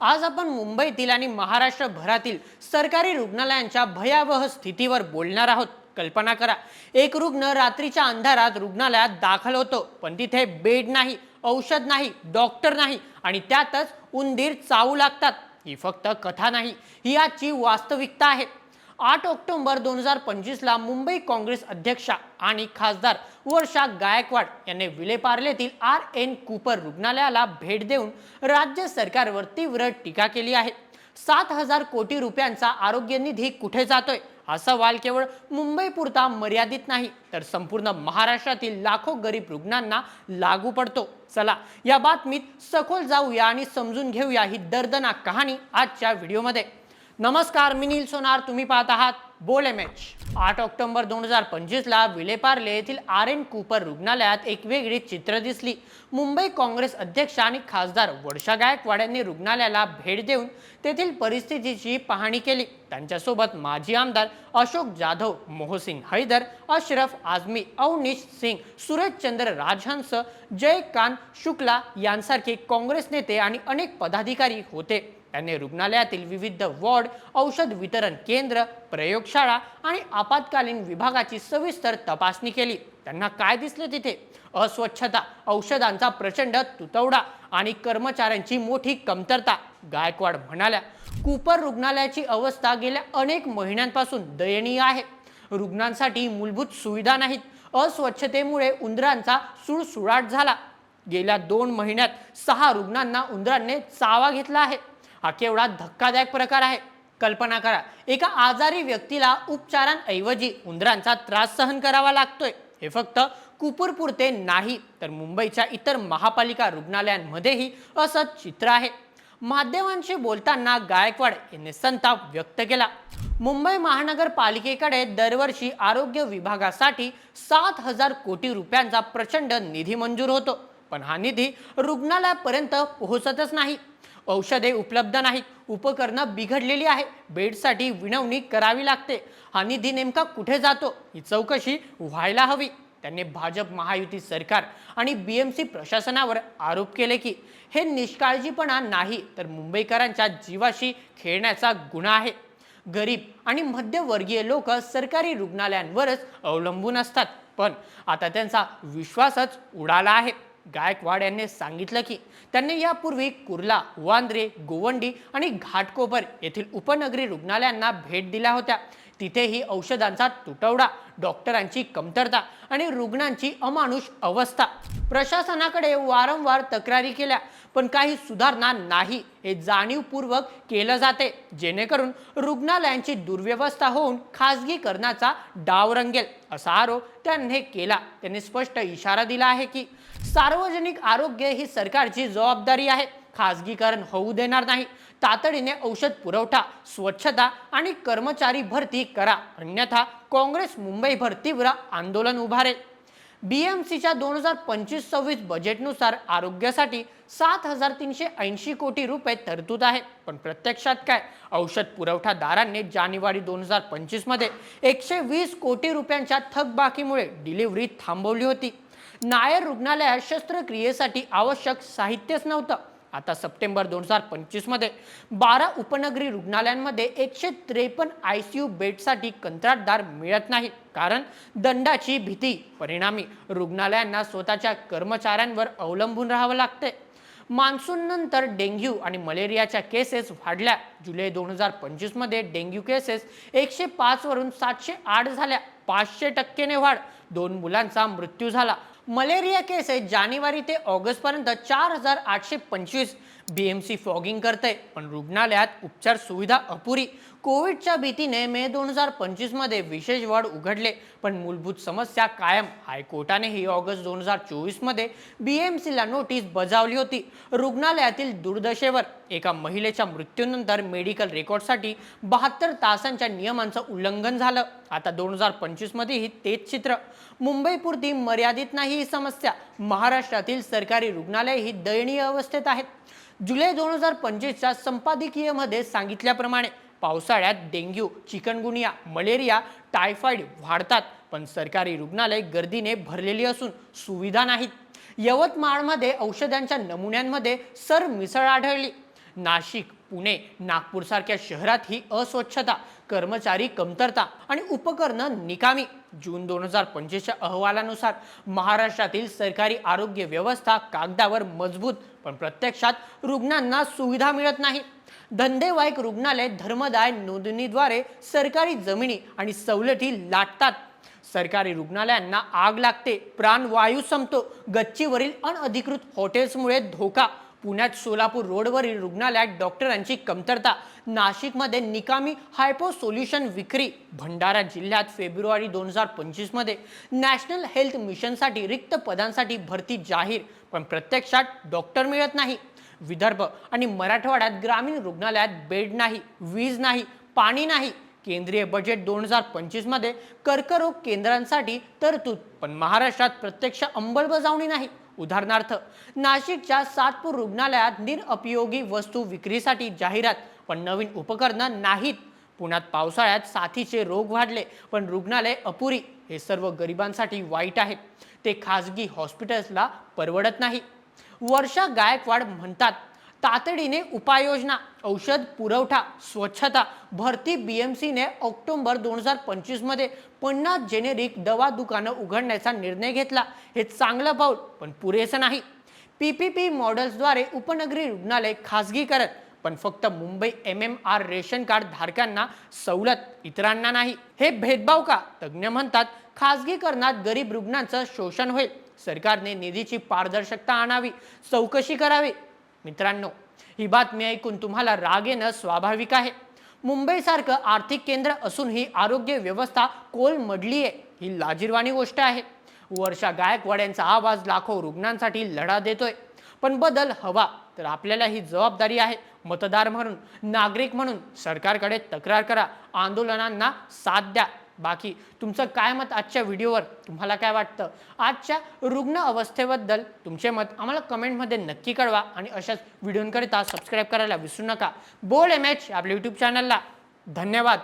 आज आपण मुंबईतील आणि महाराष्ट्रभरातील सरकारी रुग्णालयांच्या भयावह स्थितीवर बोलणार आहोत. कल्पना करा एक रुग्ण रात्रीच्या अंधारात रुग्णालयात दाखल होतो पण तिथे बेड नाही औषध नाही डॉक्टर नाही आणि त्यातच उंदीर चावू लागतात. ही फक्त कथा नाही ही आजची वास्तविकता आहे. आठ ऑक्टोबर दोन हजार पंचवीसला मुंबई काँग्रेस अध्यक्षा आणि खासदार वर्षा गायकवाड यांनी विलेपार्लेतील आर एन कुपर रुग्णालयाला भेट देऊन राज्य सरकारवर तीव्र टीका केली आहे. सात हजार कोटी रुपयांचा आरोग्य निधी कुठे जातोय? हा सवाल केवळ मुंबई पुरता मर्यादित नाही तर संपूर्ण महाराष्ट्रातील लाखो गरीब रुग्णांना लागू पडतो. चला या बातमीत सखोल जाऊया आणि समजून घेऊया ही दर्दनाक कहाणी आजच्या व्हिडिओमध्ये. नमस्कार मी नील सोनार. तुम्ही पाहत आहात बोल एम एच आठ ऑक्टोबर दोन हजार पंचवीसला विलेपार्ले येथील आर एन कूपर रुग्णालयात एक वेगळी चित्र दिसली. मुंबई काँग्रेस अध्यक्ष आणि खासदार वर्षा गायकवाड यांनी रुग्णालयाला भेट देऊन तेथील परिस्थितीची पाहणी केली. त्यांच्यासोबत माजी आमदार अशोक जाधव मोहसिन हैदर अशरफ आझमी अवनीश सिंग सुरेशचंद्र राजहंस जयकांत शुक्ला यांसारखे काँग्रेस नेते आणि अनेक पदाधिकारी होते. त्यांनी रुग्णालयातील विविध वॉर्ड औषध वितरण केंद्र प्रयोगशाळा आणि आपत्कालीन विभागाची सविस्तर तपासणी केली. त्यांना काय दिसलं तिथे? अस्वच्छता औषधांचा प्रचंड तुतवडा आणि कर्मचाऱ्यांची मोठी कमतरता गायकवाड म्हणाल्या. कुपर रुग्णालयाची अवस्था गेल्या अनेक महिन्यांपासून दयनीय आहे. रुग्णांसाठी मूलभूत सुविधा नाहीत. अस्वच्छतेमुळे उंदरांचा सुळसुळाट झाला. गेल्या दोन महिन्यात सहा रुग्णांना उंदरांनी चावा घेतला आहे. हा केवढा धक्कादायक प्रकार आहे. कल्पना करा एका आजारी व्यक्तीला उपचारांऐवजी उंदरांचा त्रास सहन करावा लागतोय. हे फक्त कुपूरपुरते नाही तर मुंबईच्या इतर महापालिका रुग्णालयांमध्येही असं चित्र आहे. माध्यमांशी बोलताना गायकवाड यांनी संताप व्यक्त केला. मुंबई महानगरपालिकेकडे दरवर्षी आरोग्य विभागासाठी सात हजार कोटी रुपयांचा प्रचंड निधी मंजूर होतो. पण हा निधी रुग्णालयापर्यंत पोहोचतच नाही. औषधे उपलब्ध नाहीत. उपकरणं बिघडलेली आहे बेडसाठी विनवणी करावी लागते. हा निधी नेमका कुठे जातो? ही चौकशी व्हायला हवी. त्यांनी भाजप महायुती सरकार आणि बी एम सी प्रशासनावर आरोप केले की हे निष्काळजीपणा नाही तर मुंबईकरांच्या जीवाशी खेळण्याचा गुन्हा आहे. गरीब आणि मध्यवर्गीय लोक सरकारी रुग्णालयांवरच अवलंबून असतात. पण आता त्यांचा विश्वासच उडाला आहे. गायकवाड यांनी सांगितलं की त्यांनी यापूर्वी कुर्ला वांद्रे गोवंडी आणि घाटकोपर येथील उपनगरी रुग्णालयांना भेट दिल्या होत्या. तिथेही औषधांचा तुटवडा डॉक्टरांची कमतरता आणि रुग्णांची अमानुष अवस्था. प्रशासनाकडे वारंवार तक्रारी केल्या पण काही सुधारणा नाही हे जाणीवपूर्वक केलं जाते. जेणेकरून रुग्णालयांची दुर्व्यवस्था होऊन खासगीकरणाचा डाव रंगेल असा आरोप त्यांनी केला. त्यांनी स्पष्ट इशारा दिला आहे की सार्वजनिक आरोग्य ही सरकारची जबाबदारी आहे. खासगीकरण होऊ देणार नाही. तातडीने औषध पुरवठा स्वच्छता आणि कर्मचारी भरती करा. अन्यथा काँग्रेस मुंबईभर तीव्र आंदोलन उभारेल. बीएमसीच्या दोन हजार पंचवीस सव्वीस बजेटनुसार आरोग्यासाठी सात हजार तीनशे ऐंशी कोटी रुपये तरतूद आहे. पण प्रत्यक्षात काय? औषध पुरवठादारांनी जानेवारी दोन हजार पंचवीसमध्ये एकशे वीस कोटी रुपयांच्या थकबाकीमुळे डिलिव्हरी थांबवली होती. नायर रुग्णालयात शस्त्रक्रियेसाठी आवश्यक साहित्यच नव्हतं. आता सप्टेंबर दोन हजार पंचवीसमध्ये बारा उपनगरी रुग्णालयांमध्ये एकशे त्रेपन्न आय सी यू बेडसाठी कंत्राटदार मिळत नाही कारण दंडाची भीती परिणामी रुग्णालयांना स्वतःच्या कर्मचाऱ्यांवर अवलंबून राहावं लागते मान्सून नंतर डेंग्यू आणि मलेरियाच्या केसेस वाढल्या. जुलै दोन हजार पंचवीसमध्ये डेंग्यू केसेस एकशे पाचवरून सातशे आठ झाल्या. पाचशे टक्केने वाढ. दोन मुलांचा मृत्यू झाला. मलेरिया केसेस जानेवारी ते ऑगस्ट पर्यंत चार हजार आठशे पंचवीस बीएमसी फॉगिंग करते पण रुग्णालयात उपचार सुविधा अपुरी. कोविडच्या भीतीने मे दोन हजार पंचवीसमध्ये विशेष वाढ उघडले पण मूलभूत समस्या कायम. हायकोर्टानेही ऑगस्ट दोन हजार चोवीसमध्ये बी एम सीला नोटीस बजावली होती. रुग्णालयातील दुर्दशेवर एका महिलेच्या मृत्यूनंतर मेडिकल रेकॉर्डसाठी बहात्तर तासांच्या नियमांचं उल्लंघन झालं. आता दोन हजार पंचवीसमध्येही तेच चित्र. मुंबईपुरती मर्यादित नाही ही समस्या. महाराष्ट्रातील सरकारी रुग्णालय ही दयनीय अवस्थेत आहेत. जुलै दोन हजार पंचवीसच्या संपादकीयमध्ये सांगितल्याप्रमाणे पावसाळ्यात डेंग्यू चिकनगुनिया मलेरिया टायफॉइड वाढतात. पण सरकारी रुग्णालय गर्दीने भरलेली असून सुविधा नाहीत. यवतमाळमध्ये औषधांच्या नमुन्यांमध्ये सर मिसळ आढळली. नाशिक पुणे नागपूरसारख्या शहरात ही अस्वच्छता कर्मचारी कमतरता आणि उपकरणं निकामी. जून दोन हजार पंचवीसच्या अहवालानुसार महाराष्ट्रातील सरकारी आरोग्य व्यवस्था कागदावर मजबूत पण प्रत्यक्षात रुग्णांना सुविधा मिळत नाही. धंदेवाईक रुग्णालय धर्मदाय नोंदणीद्वारे सरकारी जमिनी आणि सवलती लाटतात. सरकारी रुग्णालयांना आग लागते प्राणवायू संपतो. गच्चीवरील अनधिकृत हॉटेल्समुळे धोका पुण्यात सोलापूर रोडवरील रुग्णालयात डॉक्टरांची कमतरता. नाशिकमध्ये निकामी हायपो सोल्युशन विक्री. भंडारा जिल्ह्यात फेब्रुवारी दोन हजार पंचवीसमध्ये. नॅशनल हेल्थ मिशनसाठी रिक्त पदांसाठी भरती जाहीर पण प्रत्यक्षात डॉक्टर मिळत नाही. विदर्भ आणि मराठवाड्यात ग्रामीण रुग्णालयात बेड नाही वीज नाही पाणी नाही. केंद्रीय बजेट दोन हजार पंचवीसमध्ये कर्करोग केंद्रांसाठी तरतूद पण महाराष्ट्रात प्रत्यक्ष अंमलबजावणी नाही. उदाहरणार्थ नाशिकच्या सातपूर रुग्णालयात निरउपयोगी वस्तू विक्रीसाठी जाहिरात पण नवीन उपकरणं नाहीत. पुण्यात पावसाळ्यात साथीचे रोग वाढले पण रुग्णालय अपुरी. हे सर्व गरिबांसाठी वाईट आहे ते खाजगी हॉस्पिटल्सला परवडत नाही. वर्षा गायकवाड म्हणतात तातडीने उपाययोजना औषध पुरवठा स्वच्छता भरती बी एम सीने ऑक्टोबर दोन हजार पंचवीसमध्ये पन्नास जेनेरिक दवा दुकानं उघडण्याचा निर्णय घेतला. हे चांगलं पाऊल पण पुरेसं नाही. पी पी पी मॉडेल्सद्वारे उपनगरी रुग्णालय खाजगीकरण पण फक्त Mumbai M M R ration card धारकांना सवलत इतरांना नाही. हे भेदभाव का? तज्ज्ञ म्हणतात खाजगीकरणात गरीब रुग्णांचं शोषण होईल. सरकारने निधीची पारदर्शकता आणावी चौकशी करावी. मित्रांनो ही बातमी ऐकून तुम्हाला राग येणं स्वाभाविक आहे. मुंबईसारखं आर्थिक केंद्र असूनही आरोग्य व्यवस्था कोलमडली आहे ही लाजिरवाणी गोष्ट आहे. वर्षा गायकवाड यांचा आवाज लाखो रुग्णांसाठी लढा देतोय. पण बदल हवा तर आपल्याला ही जबाबदारी आहे. मतदार म्हणून नागरिक म्हणून सरकारकडे तक्रार करा. आंदोलनांना साथ द्या. बाकी तुमचं काय मत आजच्या व्हिडिओवर? तुम्हाला काय वाटतं? आजच्या रुग्ण अवस्थेबद्दल तुमचे मत आम्हाला कमेंटमध्ये नक्की कळवा आणि अशाच व्हिडिओंकरिता सबस्क्राईब करायला विसरू नका. बोल एम एच आपल्या यूट्यूब चॅनलला धन्यवाद.